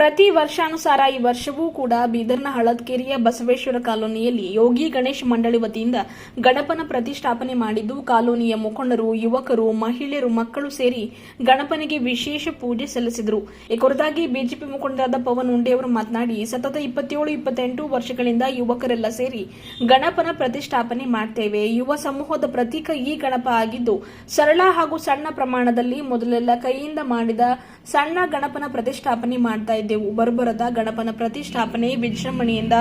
ಪ್ರತಿ ವರ್ಷಾನುಸಾರ ಈ ವರ್ಷವೂ ಕೂಡ ಬೀದರ್ನ ಹಳದ್ಕೇರಿಯ ಬಸವೇಶ್ವರ ಕಾಲೋನಿಯಲ್ಲಿ ಯೋಗಿ ಗಣೇಶ್ ಮಂಡಳಿ ವತಿಯಿಂದ ಗಣಪನ ಪ್ರತಿಷ್ಠಾಪನೆ ಮಾಡಿದ್ದು, ಕಾಲೋನಿಯ ಮುಖಂಡರು, ಯುವಕರು, ಮಹಿಳೆಯರು, ಮಕ್ಕಳು ಸೇರಿ ಗಣಪನಿಗೆ ವಿಶೇಷ ಪೂಜೆ ಸಲ್ಲಿಸಿದರು. ಈ ಕುರಿತಾಗಿ ಬಿಜೆಪಿ ಮುಖಂಡರಾದ ಪವನ್ ಉಂಡೆಯವರು ಮಾತನಾಡಿ, ಸತತ ಇಪ್ಪತ್ತೇಳು, ಇಪ್ಪತ್ತೆಂಟು ವರ್ಷಗಳಿಂದ ಯುವಕರೆಲ್ಲ ಸೇರಿ ಗಣಪನ ಪ್ರತಿಷ್ಠಾಪನೆ ಮಾಡ್ತೇವೆ. ಯುವ ಸಮೂಹದ ಪ್ರತೀಕ ಈ ಗಣಪ ಆಗಿದ್ದು, ಸರಳ ಹಾಗೂ ಸಣ್ಣ ಪ್ರಮಾಣದಲ್ಲಿ ಮೊದಲೆಲ್ಲ ಕೈಯಿಂದ ಮಾಡಿದ ಸಣ್ಣ ಗಣಪನ ಪ್ರತಿಷ್ಠಾಪನೆ ಮಾಡ್ತಾ ಬರಬರದ ಗಣಪನ ಪ್ರತಿಷ್ಠಾಪನೆ ವಿಜೃಂಭಣೆಯಿಂದ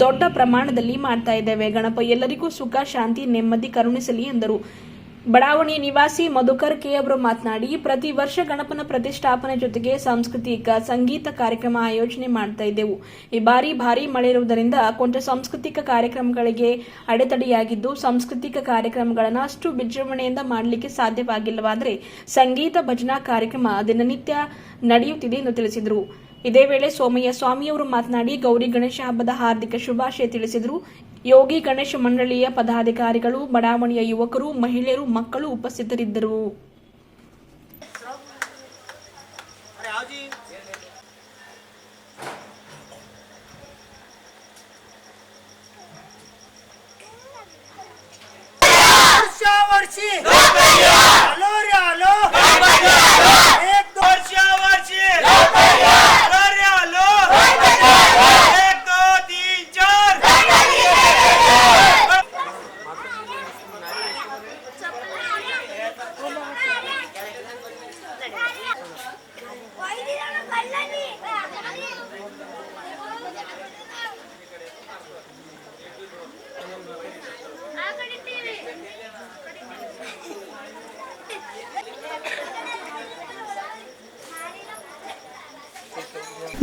ದೊಡ್ಡ ಪ್ರಮಾಣದಲ್ಲಿ ಮಾಡ್ತಾ ಇದ್ದೇವೆ. ಗಣಪ ಎಲ್ಲರಿಗೂ ಸುಖ, ಶಾಂತಿ, ನೆಮ್ಮದಿ ಕರುಣಿಸಲಿ ಎಂದರು. ಬಡಾವಣೆಯ ನಿವಾಸಿ ಮಧುಕರ್ ಕೆ ಅವರು ಮಾತನಾಡಿ, ಪ್ರತಿ ವರ್ಷ ಗಣಪನ ಪ್ರತಿಷ್ಠಾಪನೆ ಜೊತೆಗೆ ಸಾಂಸ್ಕೃತಿಕ, ಸಂಗೀತ ಕಾರ್ಯಕ್ರಮ ಆಯೋಜನೆ ಮಾಡ್ತಾ ಇದ್ದೆವು. ಈ ಬಾರಿ ಭಾರಿ ಮಳೆ ಇರುವುದರಿಂದ ಕೊಂಚ ಸಾಂಸ್ಕೃತಿಕ ಕಾರ್ಯಕ್ರಮಗಳಿಗೆ ಅಡೆತಡೆಯಾಗಿದ್ದು, ಸಾಂಸ್ಕೃತಿಕ ಕಾರ್ಯಕ್ರಮಗಳನ್ನು ಅಷ್ಟು ವಿಜೃಂಭಣೆಯಿಂದ ಮಾಡಲಿಕ್ಕೆ ಸಾಧ್ಯವಾಗಿಲ್ಲವಾದರೆ ಸಂಗೀತ ಭಜನಾ ಕಾರ್ಯಕ್ರಮ ದಿನನಿತ್ಯ ನಡೆಯುತ್ತಿದೆ ಎಂದು ತಿಳಿಸಿದರು. ಇದೇ ವೇಳೆ ಸೋಮಯ್ಯ ಸ್ವಾಮಿಯವರು ಮಾತನಾಡಿ, ಗೌರಿ ಗಣೇಶ ಹಬ್ಬದ ಹಾರ್ದಿಕ ಶುಭಾಶಯ ತಿಳಿಸಿದರು. ಯೋಗಿ ಗಣೇಶ ಮಂಡಳಿಯ ಪದಾಧಿಕಾರಿಗಳು, ಬಡಾವಣೆಯ ಯುವಕರು, ಮಹಿಳೆಯರು, ಮಕ್ಕಳು ಉಪಸ್ಥಿತರಿದ್ದರು.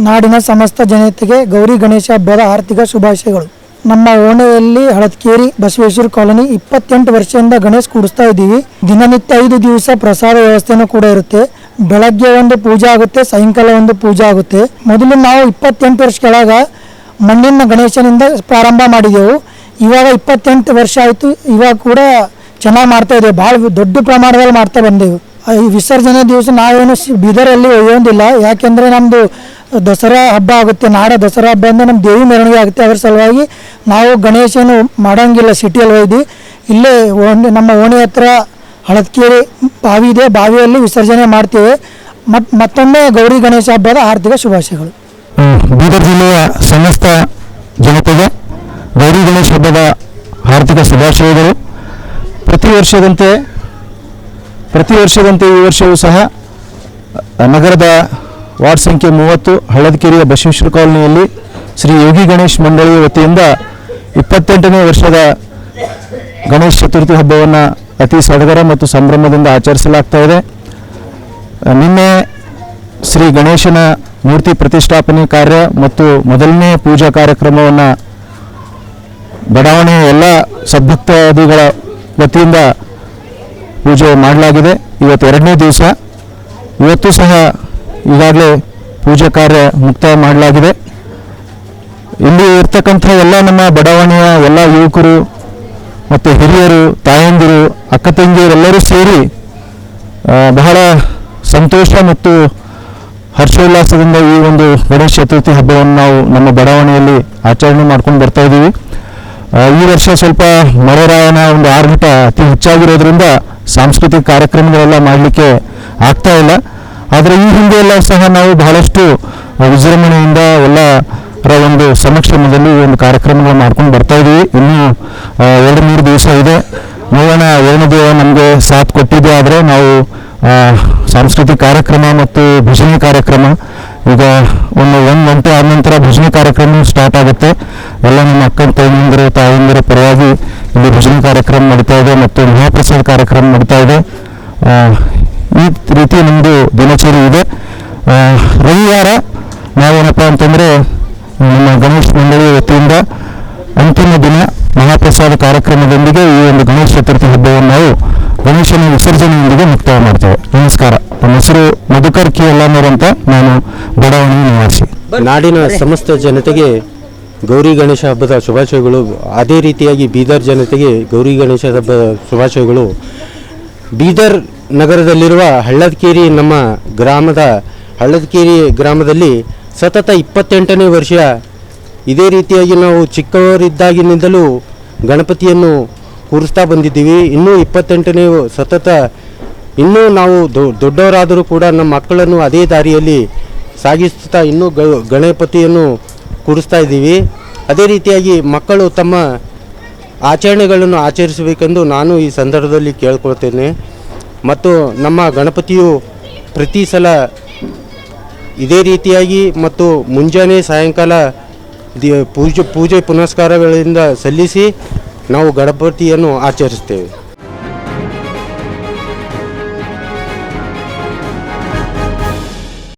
ನಾಡಿನ ಸಮಸ್ತ ಜನತೆಗೆ ಗೌರಿ ಗಣೇಶ ಹಬ್ಬದ ಆರ್ಥಿಕ ಶುಭಾಶಯಗಳು. ನಮ್ಮ ಓಣೆಯಲ್ಲಿ ಹಳತ್ಕೇರಿ ಬಸವೇಶ್ವರ ಕಾಲೋನಿ ಇಪ್ಪತ್ತೆಂಟು ವರ್ಷದಿಂದ ಗಣೇಶ್ ಕೂಡಿಸ್ತಾ ಇದ್ದೀವಿ. ದಿನನಿತ್ಯ ಐದು ದಿವಸ ಪ್ರಸಾದ ವ್ಯವಸ್ಥೆನೂ ಕೂಡ ಇರುತ್ತೆ. ಬೆಳಗ್ಗೆ ಒಂದು ಪೂಜೆ ಆಗುತ್ತೆ, ಸಾಯಂಕಾಲ ಒಂದು ಪೂಜೆ ಆಗುತ್ತೆ. ಮೊದಲು ನಾವು ಇಪ್ಪತ್ತೆಂಟು ವರ್ಷ ಕೆಳಗ ಮಣ್ಣಿನ ಗಣೇಶನಿಂದ ಪ್ರಾರಂಭ ಮಾಡಿದೆವು. ಇವಾಗ ಇಪ್ಪತ್ತೆಂಟು ವರ್ಷ ಆಯಿತು. ಇವಾಗ ಕೂಡ ಚೆನ್ನಾಗಿ ಮಾಡ್ತಾ ಇದ್ದೀವಿ. ಭಾಳ ದೊಡ್ಡ ಪ್ರಮಾಣದಲ್ಲಿ ಮಾಡ್ತಾ ಬಂದೆವು. ಈ ವಿಸರ್ಜನೆ ದಿವಸ ನಾವೇನು ಬೀದರಲ್ಲಿ ಒಯ್ಯೋದಿಲ್ಲ. ಯಾಕೆಂದರೆ ನಮ್ಮದು ದಸರಾ ಹಬ್ಬ ಆಗುತ್ತೆ. ನಾಡ ದಸರಾ ಹಬ್ಬ ಅಂದರೆ ನಮ್ಮ ದೇವಿ ಮೆರವಣಿಗೆ ಆಗುತ್ತೆ. ಅದರ ಸಲುವಾಗಿ ನಾವು ಗಣೇಶನು ಮಾಡೋಂಗಿಲ್ಲ ಸಿಟಿಯಲ್ಲಿ ಒಯ್ದು. ಇಲ್ಲೇ ಓಣಿ ನಮ್ಮ ಓಣಿ ಹತ್ರ ಹಳದ್ಕೇರಿ ಬಾವಿ ಇದೆ. ಬಾವಿಯಲ್ಲಿ ವಿಸರ್ಜನೆ ಮಾಡ್ತೇವೆ. ಮತ್, ಮತ್ತೊಮ್ಮೆ ಗೌರಿ ಗಣೇಶ ಹಬ್ಬದ ಆರ್ಥಿಕ ಶುಭಾಶಯಗಳು. ಬೀದರ್ ಜಿಲ್ಲೆಯ ಸಮಸ್ತ ಜನತೆಗೆ ಗೌರಿ ಗಣೇಶ ಹಬ್ಬದ ಆರ್ಥಿಕ ಶುಭಾಶಯಗಳು. ಪ್ರತಿ ವರ್ಷದಂತೆ ಪ್ರತಿ ವರ್ಷದಂತೆ ಈ ವರ್ಷವೂ ಸಹ ನಗರದ ವಾರ್ಡ್ ಸಂಖ್ಯೆ ಮೂವತ್ತು, ಹಳದಕೇರಿಯ ಬಸವೇಶ್ವರ ಕಾಲನಿಯಲ್ಲಿ ಶ್ರೀ ಯೋಗಿ ಗಣೇಶ್ ಮಂಡಳಿಯ ವತಿಯಿಂದ ಇಪ್ಪತ್ತೆಂಟನೇ ವರ್ಷದ ಗಣೇಶ ಚತುರ್ಥಿ ಹಬ್ಬವನ್ನು ಅತಿ ಸಡಗರ ಮತ್ತು ಸಂಭ್ರಮದಿಂದ ಆಚರಿಸಲಾಗ್ತಾ ಇದೆ. ನಿನ್ನೆ ಶ್ರೀ ಗಣೇಶನ ಮೂರ್ತಿ ಪ್ರತಿಷ್ಠಾಪನೆ ಕಾರ್ಯ ಮತ್ತು ಮೊದಲನೇ ಪೂಜಾ ಕಾರ್ಯಕ್ರಮವನ್ನು ಬಡಾವಣೆಯ ಎಲ್ಲ ಸದ್ಭಕ್ತಾದಿಗಳ ವತಿಯಿಂದ ಪೂಜೆ ಮಾಡಲಾಗಿದೆ. ಇವತ್ತು ಎರಡನೇ ದಿವಸ. ಇವತ್ತು ಸಹ ಈಗಾಗಲೇ ಪೂಜೆ ಕಾರ್ಯ ಮುಕ್ತಾಯ ಮಾಡಲಾಗಿದೆ. ಇಲ್ಲಿ ಇರ್ತಕ್ಕಂಥ ಎಲ್ಲ ನಮ್ಮ ಬಡಾವಣೆಯ ಎಲ್ಲ ಯುವಕರು ಮತ್ತು ಹಿರಿಯರು, ತಾಯಂದಿರು, ಅಕ್ಕ ತಂಗಿಯರೆಲ್ಲರೂ ಸೇರಿ ಬಹಳ ಸಂತೋಷ ಮತ್ತು ಹರ್ಷೋಲ್ಲಾಸದಿಂದ ಈ ಒಂದು ಗಣೇಶ ಚತುರ್ಥಿ ಹಬ್ಬವನ್ನು ನಾವು ನಮ್ಮ ಬಡಾವಣೆಯಲ್ಲಿ ಆಚರಣೆ ಮಾಡ್ಕೊಂಡು ಬರ್ತಾ ಇದ್ದೀವಿ. ಈ ವರ್ಷ ಸ್ವಲ್ಪ ಮಳೆರಾಯನ ಒಂದು ಆರ್ಭಟ ಅತಿ ಹೆಚ್ಚಾಗಿರೋದ್ರಿಂದ ಸಾಂಸ್ಕೃತಿಕ ಕಾರ್ಯಕ್ರಮಗಳೆಲ್ಲ ಮಾಡಲಿಕ್ಕೆ ಆಗ್ತಾ ಇಲ್ಲ. ಆದರೆ ಈ ಹಿಂದೆ ಎಲ್ಲ ಸಹ ನಾವು ಬಹಳಷ್ಟು ವಿಜೃಂಭಣೆಯಿಂದ ಎಲ್ಲರ ಒಂದು ಸಮಕ್ಷಮದಲ್ಲಿ ಒಂದು ಕಾರ್ಯಕ್ರಮಗಳು ಮಾಡ್ಕೊಂಡು ಬರ್ತಾ ಇದ್ದೀವಿ ಇನ್ನೂ ಎರಡು ಮೂರು ದಿವಸ ಇದೆ. ನೋಡೋಣ, ಏನು ದೇವ ನಮಗೆ ಸಾಥ್ ಕೊಟ್ಟಿದೆ ಆದರೆ ನಾವು ಸಾಂಸ್ಕೃತಿಕ ಕಾರ್ಯಕ್ರಮ ಮತ್ತು ಭಜನೆ ಕಾರ್ಯಕ್ರಮ ಈಗ ಒಂದು ಒಂದು ಗಂಟೆ ಆದ ನಂತರ ಭಜನೆ ಕಾರ್ಯಕ್ರಮ ಸ್ಟಾರ್ಟ್ ಆಗುತ್ತೆ. ಎಲ್ಲ ನಮ್ಮ ಅಕ್ಕ ತಾಯಂದಿರು ತಾಯಂದಿರ ಪರವಾಗಿ ಇಲ್ಲಿ ಭಜನೆ ಕಾರ್ಯಕ್ರಮ ನಡೀತಾ ಇದೆ ಮತ್ತು ಮಹಾಪ್ರಸಾದ ಕಾರ್ಯಕ್ರಮ ನಡೀತಾ ಇದೆ. ಈ ರೀತಿ ನಮ್ಮದು ದಿನಚರಿ ಇದೆ. ರವಿವಾರ ನಾವೇನಪ್ಪ ಅಂತಂದರೆ ನಮ್ಮ ಗಣೇಶ್ ಮಂಡಳಿ ವತಿಯಿಂದ ಅಂತಿಮ ದಿನ ಮಹಾಪ್ರಸಾದ ಕಾರ್ಯಕ್ರಮದೊಂದಿಗೆ ಈ ಒಂದು ಗಣೇಶ ಚತುರ್ಥಿ ಹಬ್ಬವನ್ನು ನಾವು ಗಣೇಶನ ವಿಸರ್ಜನೆಯೊಂದಿಗೆ ಮುಕ್ತಾಯ ಮಾಡ್ತೇವೆ. ನಮಸ್ಕಾರ. ನನ್ನ ಹೆಸರು ಮಧುಕರ್ ಕಿ. ಎಲ್ಲನೂರ್ ಅಂತ ನಾನು ಬಡಾವಣೆ ನಿವಾಸಿ. ನಾಡಿನ ಸಮಸ್ತ ಜನತೆಗೆ ಗೌರಿ ಗಣೇಶ ಹಬ್ಬದ ಶುಭಾಶಯಗಳು. ಅದೇ ರೀತಿಯಾಗಿ ಬೀದರ್ ಜನತೆಗೆ ಗೌರಿ ಗಣೇಶ ಹಬ್ಬದ ಶುಭಾಶಯಗಳು. ಬೀದರ್ ನಗರದಲ್ಲಿರುವ ಹಳ್ಳದಕೇರಿ ನಮ್ಮ ಗ್ರಾಮದ ಹಳ್ಳದಕೇರಿ ಗ್ರಾಮದಲ್ಲಿ ಸತತ ಇಪ್ಪತ್ತೆಂಟನೇ ವರ್ಷ. ಇದೇ ರೀತಿಯಾಗಿ ನಾವು ಚಿಕ್ಕವರಿದ್ದಾಗಿನಿಂದಲೂ ಗಣಪತಿಯನ್ನು ಕೂರಿಸ್ತಾ ಬಂದಿದ್ದೀವಿ. ಇನ್ನೂ ಇಪ್ಪತ್ತೆಂಟನೇ ಸತತ ಇನ್ನೂ ನಾವು ದೊ- ದೊಡ್ಡವರಾದರೂ ಕೂಡ ನಮ್ಮ ಮಕ್ಕಳನ್ನು ಅದೇ ದಾರಿಯಲ್ಲಿ ಸಾಗಿಸ್ತಾ ಇನ್ನೂ ಗಣಪತಿಯನ್ನು ಕೂಡಿಸ್ತಾ ಇದ್ದೀವಿ. ಅದೇ ರೀತಿಯಾಗಿ ಮಕ್ಕಳು ತಮ್ಮ ಆಚರಣೆಗಳನ್ನು ಆಚರಿಸಬೇಕೆಂದು ನಾನು ಈ ಸಂದರ್ಭದಲ್ಲಿ ಕೇಳ್ಕೊಳ್ತೇನೆ. ಮತ್ತು ನಮ್ಮ ಗಣಪತಿಯು ಪ್ರತಿ ಸಲ ಇದೇ ರೀತಿಯಾಗಿ ಮತ್ತು ಮುಂಜಾನೆ ಸಾಯಂಕಾಲ ಪೂಜೆ ಪೂಜೆ ಪುನಸ್ಕಾರಗಳಿಂದ ಸಲ್ಲಿಸಿ ನಾವು ಗಣಪತಿಯನ್ನು ಆಚರಿಸ್ತೇವೆ.